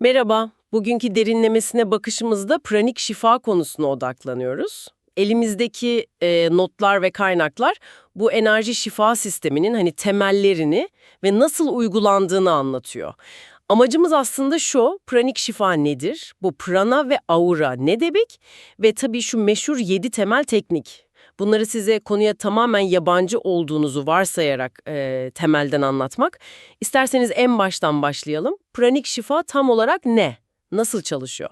Merhaba, bugünkü derinlemesine bakışımızda pranik şifa konusuna odaklanıyoruz. Elimizdeki e, notlar ve kaynaklar bu enerji şifa sisteminin hani temellerini ve nasıl uygulandığını anlatıyor. Amacımız aslında şu, pranik şifa nedir? Bu prana ve aura ne demek? Ve tabii şu meşhur 7 temel teknik. Bunları size konuya tamamen yabancı olduğunuzu varsayarak e, temelden anlatmak. İsterseniz en baştan başlayalım. Pranik şifa tam olarak ne? Nasıl çalışıyor?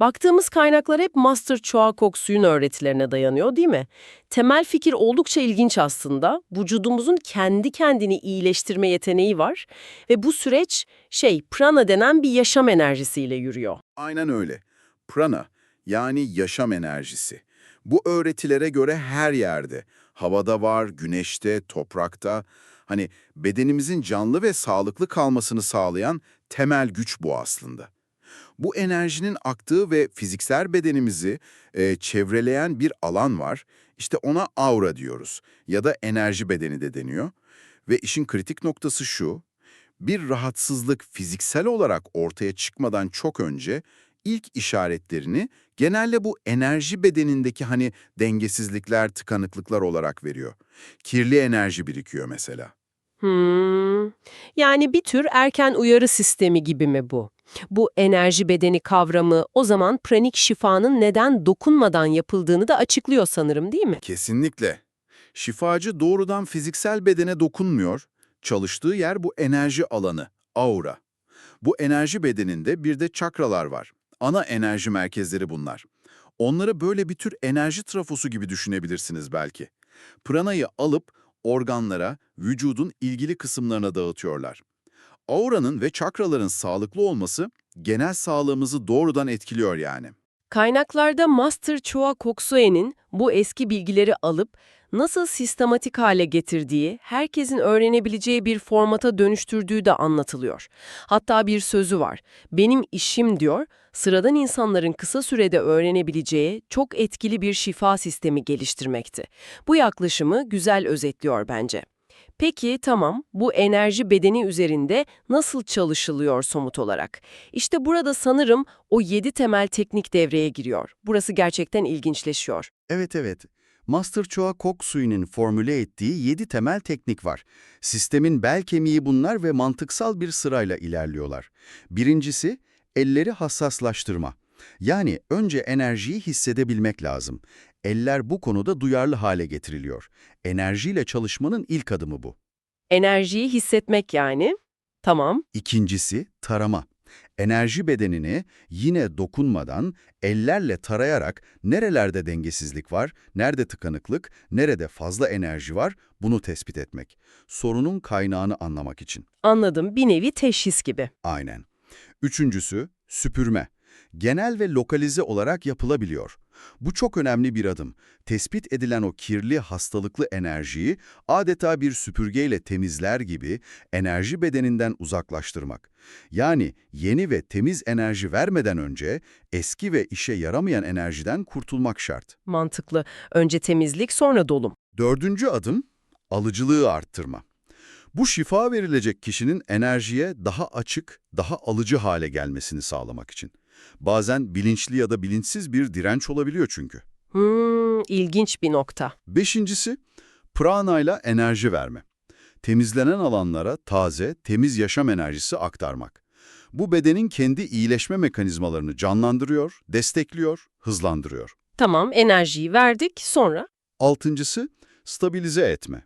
Baktığımız kaynaklar hep Master Choa Kok Suyun öğretilerine dayanıyor değil mi? Temel fikir oldukça ilginç aslında. Vücudumuzun kendi kendini iyileştirme yeteneği var ve bu süreç şey prana denen bir yaşam enerjisiyle yürüyor. Aynen öyle. Prana yani yaşam enerjisi. Bu öğretilere göre her yerde. Havada var, güneşte, toprakta. Hani bedenimizin canlı ve sağlıklı kalmasını sağlayan temel güç bu aslında. Bu enerjinin aktığı ve fiziksel bedenimizi e, çevreleyen bir alan var. İşte ona aura diyoruz ya da enerji bedeni de deniyor. Ve işin kritik noktası şu, bir rahatsızlık fiziksel olarak ortaya çıkmadan çok önce ilk işaretlerini genelde bu enerji bedenindeki hani dengesizlikler, tıkanıklıklar olarak veriyor. Kirli enerji birikiyor mesela. Hmm. Yani bir tür erken uyarı sistemi gibi mi bu? Bu enerji bedeni kavramı o zaman pranik şifanın neden dokunmadan yapıldığını da açıklıyor sanırım değil mi? Kesinlikle. Şifacı doğrudan fiziksel bedene dokunmuyor. Çalıştığı yer bu enerji alanı, aura. Bu enerji bedeninde bir de çakralar var. Ana enerji merkezleri bunlar. Onları böyle bir tür enerji trafosu gibi düşünebilirsiniz belki. Pranayı alıp organlara, vücudun ilgili kısımlarına dağıtıyorlar. Auranın ve çakraların sağlıklı olması genel sağlığımızı doğrudan etkiliyor yani. Kaynaklarda Master Choa Koksue'nin bu eski bilgileri alıp nasıl sistematik hale getirdiği, herkesin öğrenebileceği bir formata dönüştürdüğü de anlatılıyor. Hatta bir sözü var. Benim işim diyor, sıradan insanların kısa sürede öğrenebileceği çok etkili bir şifa sistemi geliştirmekti. Bu yaklaşımı güzel özetliyor bence. Peki tamam, bu enerji bedeni üzerinde nasıl çalışılıyor somut olarak? İşte burada sanırım o 7 temel teknik devreye giriyor. Burası gerçekten ilginçleşiyor. Evet evet. Master Choa Kok suyunun formüle ettiği 7 temel teknik var. Sistemin bel kemiği bunlar ve mantıksal bir sırayla ilerliyorlar. Birincisi, elleri hassaslaştırma. Yani önce enerjiyi hissedebilmek lazım. Eller bu konuda duyarlı hale getiriliyor. Enerjiyle çalışmanın ilk adımı bu. Enerjiyi hissetmek yani. Tamam. İkincisi, tarama. Enerji bedenini yine dokunmadan, ellerle tarayarak nerelerde dengesizlik var, nerede tıkanıklık, nerede fazla enerji var bunu tespit etmek. Sorunun kaynağını anlamak için. Anladım. Bir nevi teşhis gibi. Aynen. Üçüncüsü, süpürme. Genel ve lokalize olarak yapılabiliyor. Bu çok önemli bir adım. Tespit edilen o kirli, hastalıklı enerjiyi adeta bir süpürgeyle temizler gibi enerji bedeninden uzaklaştırmak. Yani yeni ve temiz enerji vermeden önce eski ve işe yaramayan enerjiden kurtulmak şart. Mantıklı. Önce temizlik, sonra dolum. Dördüncü adım, alıcılığı arttırma. Bu şifa verilecek kişinin enerjiye daha açık, daha alıcı hale gelmesini sağlamak için. Bazen bilinçli ya da bilinçsiz bir direnç olabiliyor çünkü. Hmm, ilginç bir nokta. Beşincisi, pranayla enerji verme. Temizlenen alanlara taze, temiz yaşam enerjisi aktarmak. Bu bedenin kendi iyileşme mekanizmalarını canlandırıyor, destekliyor, hızlandırıyor. Tamam, enerjiyi verdik. Sonra? Altıncısı, stabilize etme.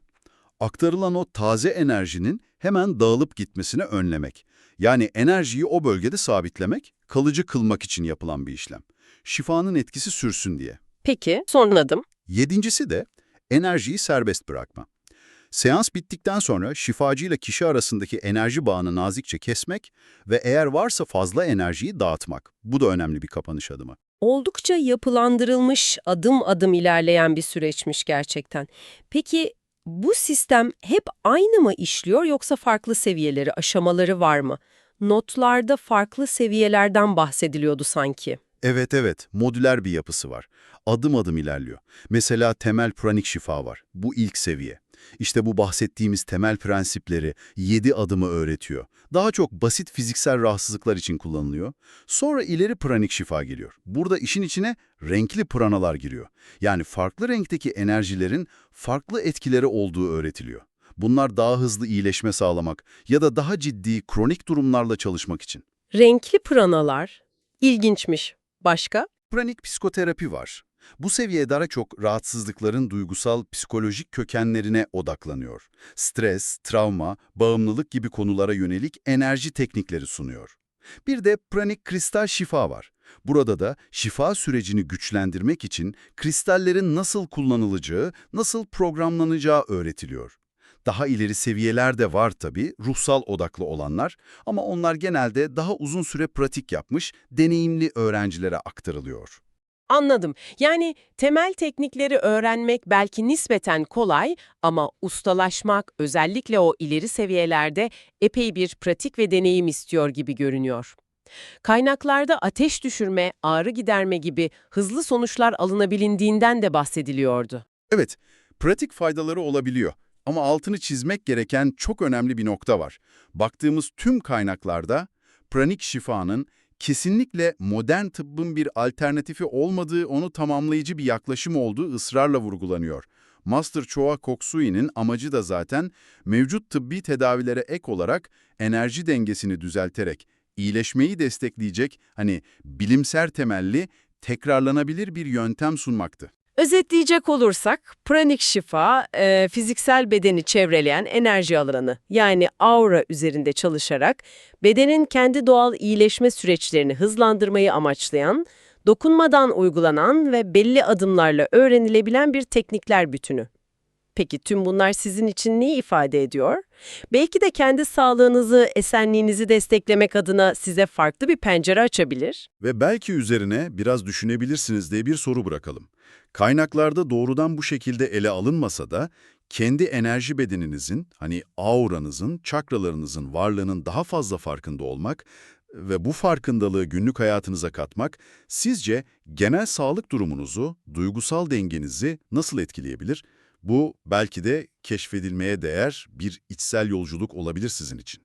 Aktarılan o taze enerjinin hemen dağılıp gitmesini önlemek. Yani enerjiyi o bölgede sabitlemek, kalıcı kılmak için yapılan bir işlem. Şifanın etkisi sürsün diye. Peki, son adım. Yedincisi de enerjiyi serbest bırakma. Seans bittikten sonra şifacı ile kişi arasındaki enerji bağını nazikçe kesmek ve eğer varsa fazla enerjiyi dağıtmak. Bu da önemli bir kapanış adımı. Oldukça yapılandırılmış, adım adım ilerleyen bir süreçmiş gerçekten. Peki bu sistem hep aynı mı işliyor yoksa farklı seviyeleri, aşamaları var mı? Notlarda farklı seviyelerden bahsediliyordu sanki. Evet evet, modüler bir yapısı var. Adım adım ilerliyor. Mesela temel pranik şifa var. Bu ilk seviye. İşte bu bahsettiğimiz temel prensipleri 7 adımı öğretiyor. Daha çok basit fiziksel rahatsızlıklar için kullanılıyor. Sonra ileri pranik şifa geliyor. Burada işin içine renkli pranalar giriyor. Yani farklı renkteki enerjilerin farklı etkileri olduğu öğretiliyor. Bunlar daha hızlı iyileşme sağlamak ya da daha ciddi kronik durumlarla çalışmak için. Renkli pranalar. İlginçmiş. Başka? Pranik psikoterapi var. Bu seviyede daha çok rahatsızlıkların duygusal, psikolojik kökenlerine odaklanıyor. Stres, travma, bağımlılık gibi konulara yönelik enerji teknikleri sunuyor. Bir de pranik kristal şifa var. Burada da şifa sürecini güçlendirmek için kristallerin nasıl kullanılacağı, nasıl programlanacağı öğretiliyor. Daha ileri seviyeler de var tabii, ruhsal odaklı olanlar ama onlar genelde daha uzun süre pratik yapmış, deneyimli öğrencilere aktarılıyor. Anladım. Yani temel teknikleri öğrenmek belki nispeten kolay ama ustalaşmak özellikle o ileri seviyelerde epey bir pratik ve deneyim istiyor gibi görünüyor. Kaynaklarda ateş düşürme, ağrı giderme gibi hızlı sonuçlar alınabilindiğinden de bahsediliyordu. Evet, pratik faydaları olabiliyor. Ama altını çizmek gereken çok önemli bir nokta var. Baktığımız tüm kaynaklarda pranik şifanın kesinlikle modern tıbbın bir alternatifi olmadığı, onu tamamlayıcı bir yaklaşım olduğu ısrarla vurgulanıyor. Master Choa Koksui'nin amacı da zaten mevcut tıbbi tedavilere ek olarak enerji dengesini düzelterek, iyileşmeyi destekleyecek, hani bilimsel temelli, tekrarlanabilir bir yöntem sunmaktı. Özetleyecek olursak, pranik şifa, e, fiziksel bedeni çevreleyen enerji alanı, yani aura üzerinde çalışarak bedenin kendi doğal iyileşme süreçlerini hızlandırmayı amaçlayan, dokunmadan uygulanan ve belli adımlarla öğrenilebilen bir teknikler bütünü. Peki tüm bunlar sizin için neyi ifade ediyor? Belki de kendi sağlığınızı, esenliğinizi desteklemek adına size farklı bir pencere açabilir. Ve belki üzerine biraz düşünebilirsiniz diye bir soru bırakalım. Kaynaklarda doğrudan bu şekilde ele alınmasa da kendi enerji bedeninizin, hani auranızın, çakralarınızın varlığının daha fazla farkında olmak ve bu farkındalığı günlük hayatınıza katmak sizce genel sağlık durumunuzu, duygusal dengenizi nasıl etkileyebilir? Bu belki de keşfedilmeye değer bir içsel yolculuk olabilir sizin için.